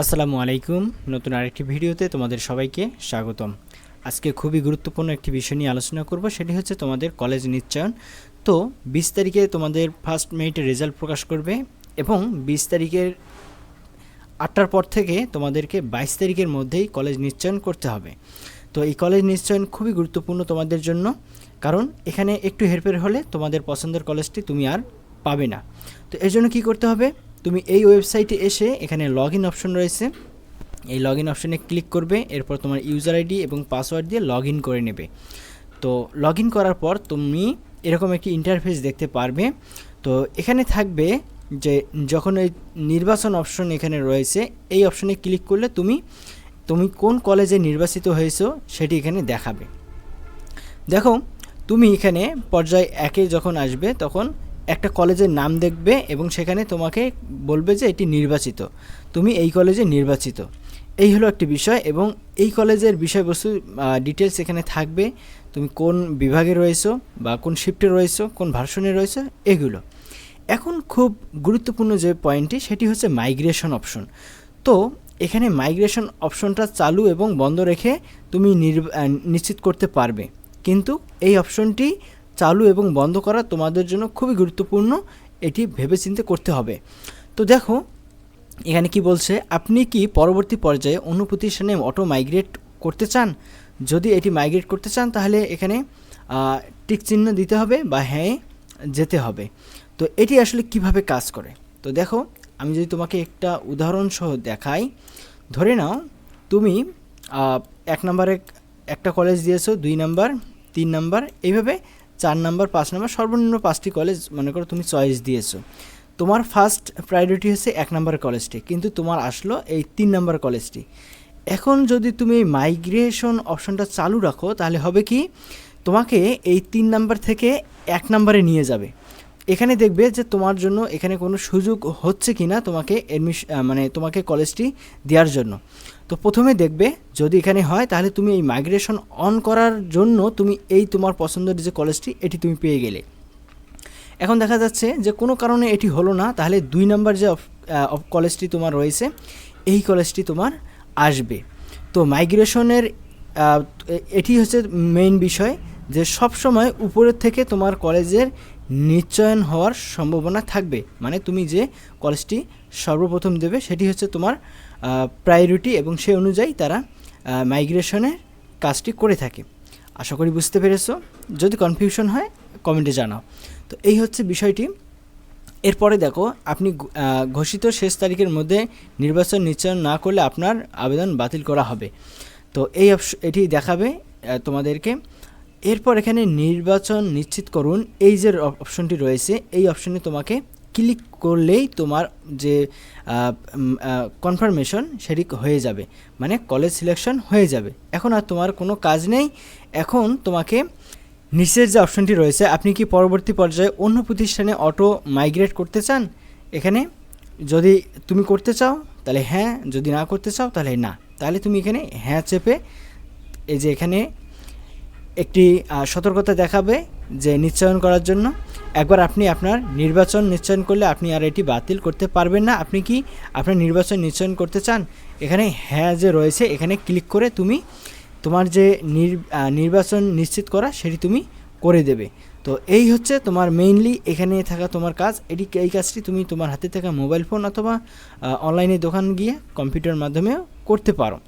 আসসালামু আলাইকুম। নতুন আরেকটি ভিডিওতে তোমাদের সবাইকে স্বাগতম। আজকে খুবই গুরুত্বপূর্ণ একটি বিষয় নিয়ে আলোচনা করব, সেটি হচ্ছে তোমাদের কলেজ নিশ্চয়ন। তো, বিশ তারিখে তোমাদের ফার্স্ট মেরিটের রেজাল্ট প্রকাশ করবে এবং বিশ তারিখের আটটার পর থেকে তোমাদেরকে বাইশ তারিখের মধ্যেই কলেজ নিশ্চয়ন করতে হবে। তো, এই কলেজ নিশ্চয়ন খুবই গুরুত্বপূর্ণ তোমাদের জন্য, কারণ এখানে একটু হেরফের হলে তোমাদের পছন্দের কলেজটি তুমি আর পাবে না। তো, এর জন্য কী করতে হবে? তুমি এই ওয়েবসাইটে এসে এখানে লগ ইন অপশন রয়েছে। এই লগ ইন অপশনে ক্লিক করবে, এরপর তোমার ইউজার আইডি এবং পাসওয়ার্ড দিয়ে লগ ইন করে নেবে। তো লগ ইন করার পর তুমি এরকম একটি ইন্টারফেস দেখতে পারবে। তো এখানে থাকবে যে যখন এই নির্বাচন অপশন এখানে রয়েছে, এই অপশনে ক্লিক করলে তুমি তুমি কোন কলেজে নির্বাচিত হয়েছো সেটি এখানে দেখাবে। দেখো, তুমি এখানে পর্যায় একে যখন আসবে, তখন একটা কলেজের নাম দেখবে এবং সেখানে তোমাকে বলবে যে এটি নির্বাচিত। তুমি এই কলেজে নির্বাচিত। এই হলো একটি বিষয় এবং এই কলেজের বিষয়বস্তু ডিটেলস এখানে থাকবে। তুমি কোন বিভাগে রয়েছো বা কোন শিফটে রয়েছো, কোন ভার্সনে রয়েছো, এগুলো। এখন খুব গুরুত্বপূর্ণ যে পয়েন্টটি সেটি হচ্ছে মাইগ্রেশন অপশন তো এখানে মাইগ্রেশন অপশনটা চালু এবং বন্ধ রেখে তুমি নিশ্চিত করতে পারবে। কিন্তু এই অপশনটি চালু এবং বন্ধ করা তোমাদের জন্য খুবই গুরুত্বপূর্ণ, এটি ভেবেচিন্তে করতে হবে। তো দেখো, এখানে কি বলছে, আপনি কি পরবর্তী পর্যায়ে অন্য প্রতিষ্ঠানে অটো মাইগ্রেট করতে চান? যদি এটি মাইগ্রেট করতে চান, তাহলে এখানে টিক চিহ্ন দিতে হবে বা হ্যাঁ যেতে হবে। তো এটি আসলে কীভাবে কাজ করে? তো দেখো, আমি যদি তোমাকে একটা উদাহরণ সহ দেখাই। ধরে নাও, তুমি এক নম্বরে একটা কলেজ দিয়েছ, দুই নাম্বার, তিন নাম্বার, এইভাবে চার নাম্বার, পাঁচ নাম্বার, সর্বনিম্ন পাঁচটি কলেজ মনে করো তুমি চয়েস দিয়েছ। তোমার ফার্স্ট প্রায়োরিটি হচ্ছে এক নম্বর কলেজটি কিন্তু তোমার আসলো এই তিন নম্বর কলেজটি এখন যদি তুমি মাইগ্রেশন অপশনটা চালু রাখো, তাহলে হবে কি? তোমাকে এই তিন নাম্বার থেকে এক নাম্বারে নিয়ে যাবে। এখানে দেখবে যে তোমার জন্য এখানে কোনো সুযোগ হচ্ছে কি না তোমাকে এডমিশ মানে তোমাকে কলেজটি দেওয়ার জন্য। তো প্রথমে দেখবে যদি এখানে হয়, তাহলে তুমি এই মাইগ্রেশন অন করার জন্য তুমি এই তোমার পছন্দের যে কলেজটি এটি তুমি পেয়ে গেলে। এখন দেখা যাচ্ছে যে কোনো কারণে এটি হলো না, তাহলে দুই নম্বর যে কলেজটি তোমার রয়েছে, এই কলেজটি তোমার আসবে। তো মাইগ্রেশনের এটি হচ্ছে মেইন বিষয় যে সব সময় উপরের থেকে তোমার কলেজের নিশ্চয়ন হওয়ার সম্ভাবনা থাকবে। মানে তুমি যে কলেজটি সর্বপ্রথম দেবে, সেটি হচ্ছে তোমার প্রায়োরিটি এবং সেই অনুযায়ী তারা মাইগ্রেশনের কাজটি করে থাকে। আশা করি বুঝতে পেরেছ। যদি কনফিউশন হয় কমেন্টে জানাও। তো এই হচ্ছে বিষয়টি। এরপরে দেখো, আপনি ঘোষিত শেষ তারিখের মধ্যে নির্বাচন নিশ্চয়ন না করলে আপনার আবেদন বাতিল করা হবে। তো এই এটি দেখাবে তোমাদেরকে। এরপর এখানে নির্বাচন নিশ্চিত করুন। এই যে অপশনটি রয়েছে, এই অপশনে তোমাকে ক্লিক করলেই তোমার যে কনফার্মেশন সেটি হয়ে যাবে। মানে কলেজ সিলেকশন হয়ে যাবে। এখন আর তোমার কোনো কাজ নেই। এখন তোমাকে নিচের যে অপশনটি রয়েছে, আপনি কি পরবর্তী পর্যায়ে অন্য প্রতিষ্ঠানে অটো মাইগ্রেট করতে চান? এখানে যদি তুমি করতে চাও, তাহলে হ্যাঁ যদি না করতে চাও, তাহলে না। তাহলে তুমি এখানে হ্যাঁ চেপে এই যে এখানে একটি সতর্কতা দেখাবে যে নিশ্চয়ন করার জন্য। একবার আপনি আপনার নির্বাচন নিশ্চয়ন করলে আপনি আর এটি বাতিল করতে পারবেন না। আপনি কি আপনার নির্বাচন নিশ্চয়ন করতে চান? এখানে হ্যাঁ যে রয়েছে, এখানে ক্লিক করে তুমি তোমার যে নির্বাচন নিশ্চিত করা সেটি তুমি করে দেবে। তো এই হচ্ছে তোমার মেইনলি এখানে থাকা তোমার কাজ। এটি এই কাজটি তুমি তোমার হাতে থাকা মোবাইল ফোন অথবা অনলাইনে দোকান গিয়ে কম্পিউটার মাধ্যমেও করতে পারো।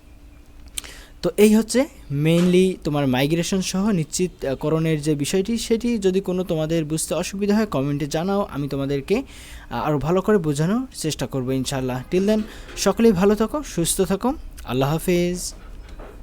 তো এই হচ্ছে মেইনলি তোমার মাইগ্রেশন সহ নিশ্চিতকরণের যে বিষয়টি, সেটি যদি কোনো তোমাদের বুঝতে অসুবিধা হয়, কমেন্টে জানাও, আমি তোমাদেরকে আরও ভালো করে বোঝানোর চেষ্টা করব ইনশাল্লাহ টিল দেন সকলেই ভালো থাকো, সুস্থ থাকো। আল্লাহ হাফেজ।